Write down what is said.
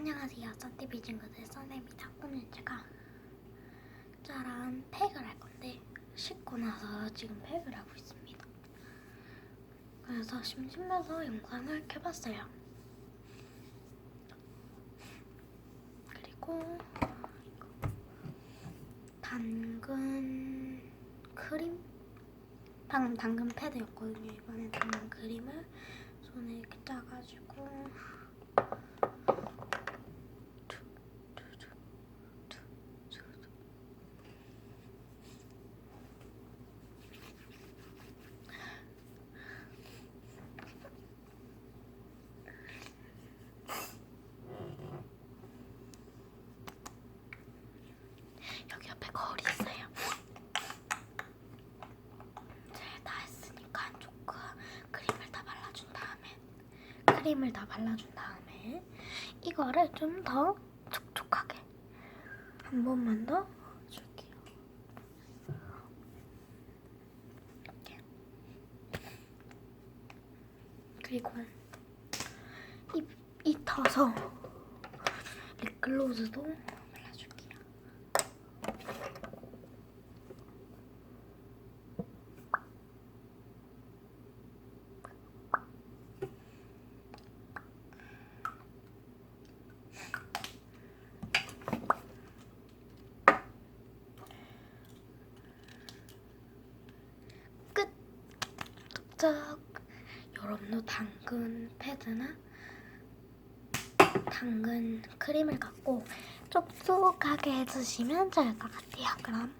안녕하세요. 썬TV 친구들 썬입니다. 오늘 제가 짜란 팩을 할 건데 씻고 나서 지금 팩을 하고 있습니다. 그래서 심심해서 영상을 켜봤어요. 그리고 당근 크림? 방금 당근 패드였거든요. 이번엔 당근 크림을 손에 이렇게 짜가지고 여기 옆에 거울이 있어요. 이제 다 했으니까 조금 크림을 다 발라준 다음에 크림을 다 발라준 다음에 이거를 좀 더 촉촉하게 한 번만 더 줄게요. 이렇게 그리고 이, 이 터서 립글로즈도 발라줄게요. 끝! 뚝딱! 여러분도 당근 패드나 당근 크림을 갖고 촉촉하게 해주시면 좋을 것 같아요. 그럼